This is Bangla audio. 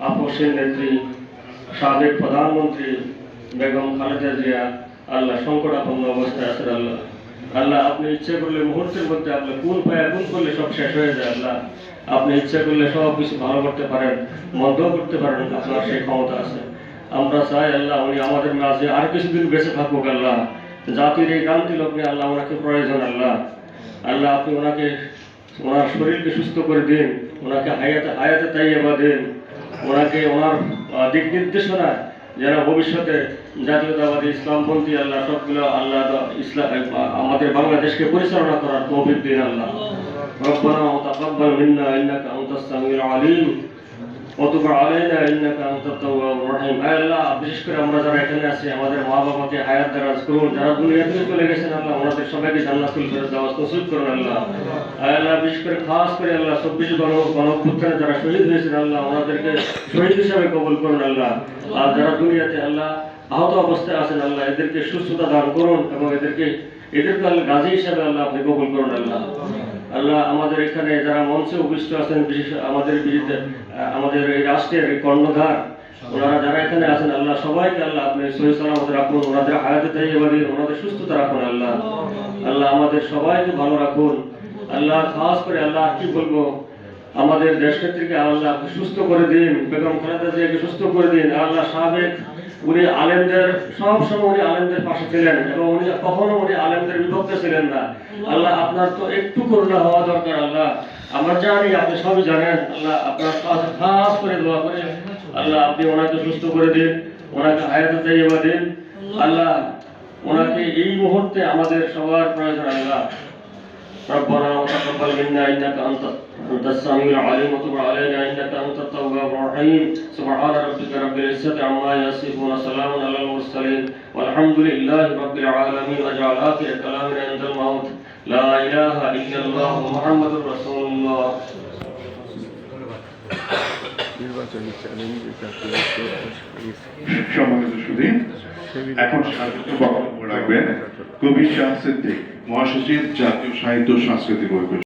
আপোষের নেত্রী, সাবেক প্রধানমন্ত্রী বেগম খালেদা জিয়া, আল্লাহ সংকটাপন্ন অবস্থায় আছেন আল্লাহ। আল্লাহ, আপনি ইচ্ছে করলে মুহূর্তের মধ্যে আপনি কোন পায়া কোন করলে সব শেষ হয়ে যায় আল্লাহ। আপনি ইচ্ছে করলে সব কিছু ভালো করতে পারেন মন্দ করতে পারেন, আপনার সেই ক্ষমতা আছে। আমরা চাই আল্লাহ, উনি আমাদের মাঝে আর কিছুদিন বেঁচে থাকুক আল্লাহ। জাতির এই ক্রান্তি লগ্নে আল্লাহ ওনাকে প্রয়োজন আল্লাহ। আল্লাহ, আপনি ওনাকে, ওনার শরীরকে সুস্থ করে দিন, ওনাকে হায়াতে হায়াতে তাইয়াবা দিন। ওনাকে ওনার আহ, দিক নির্দেশনা যেন ভবিষ্যতে জাতীয়তাবাদী ইসলামপন্থী আল্লাহ সবগুলো আল্লাহ দ- ইসলাম আহ, আমাদের বাংলাদেশকে পরিচালনা করার তৌফিক দিন আল্লাহ ربنا وتقبل منا انك انت السميع العليم অতপর আলাইনা ইন্নাকা আল্লাহ, বিশেষ করে আমরা যারা এখানে আছি, আমাদের মা বাবাকে হায়াত দারাজ করুন। যারা দুনিয়া থেকে চলে গেছেন আল্লাহ আমাদের সবাইকে জান্নাতুল ফেরদাউস দেওয়া নসিব করুন আল্লাহ। আল্লাহ, বিশেষ করে খাস করে আল্লাহ, চব্বিশ গণপুত্রে যারা শহীদ হয়েছেন আল্লাহ আমাদেরকে শহীদ হিসাবে কবুল করুন আল্লাহ। আর যারা দুনিয়াতে আল্লাহ আহত অবস্থায় আছেন আল্লাহ, এদেরকে সুস্থতা দান করুন এবং এদেরকে এদেরকে আল্লাহ গাজী হিসাবে আল্লাহ আপনি কবুল করুন আল্লাহ। আল্লাহ আমাদের এখানে যারা মঞ্চে উপবিষ্ট আছেন, বিশেষ আমাদের বিরুদ্ধে আমাদের এই রাষ্ট্রের কর্ণধার, ওনারা যারা এখানে আছেন, আল্লাহ সবাইকে আল্লাহ আপনি সহি সালামত রাখুন, ওনাদের হায়াতে তাই দিন, ওনাদের সুস্থতা রাখুন আল্লাহ। আল্লাহ আমাদের সবাইকে ভালো রাখুন। আল্লাহ, খাস করে আল্লাহ, কি বলব? আমাদের দেশ ক্ষেত্রে আল্লাহ সুস্থ করে দিন, বেগম খালেদা জিয়াকে সুস্থ করে দিন। আল্লাহ সাহেব উনি আলেমদের সবসময় উনি আলেমদের পাশে ছিলেন এবং উনি কখনো উনি আলেমদের বিপক্ষে ছিলেন না। আল্লাহ আপনার তো একটু করুণা হওয়া দরকার আল্লাহ। আমরা জানি, আপনি সবই জানেন, আল্লাহ আপনার খাস করে দোয়া করে আল্লাহ আপনি ওনাকে সুস্থ করে দিন, ওনাকে হায়াতে চাইবা দিন। আল্লাহ ওনাকে এই মুহূর্তে আমাদের সবার প্রয়োজন আল্লাহ। রব্বানা وتقبل منا انك انت انت السميع العليم وتب علينا انك انت التواب الرحيم سبحان ربك رب العزه عما يصفون وسلام على المرسلين والحمد لله رب العالمين واجعل اخر كلامنا عند الموت لا اله الا الله محمد رسول الله নির্বাচনী চ্যালেঞ্জ জাতীয় সম্মানিত সুধী এখন স্বাগত বক্তব্য রাখবেন কবি শাহ সিদ্দিক মহাসচিব জাতীয় সাহিত্য ও সাংস্কৃতিক পরিবেশ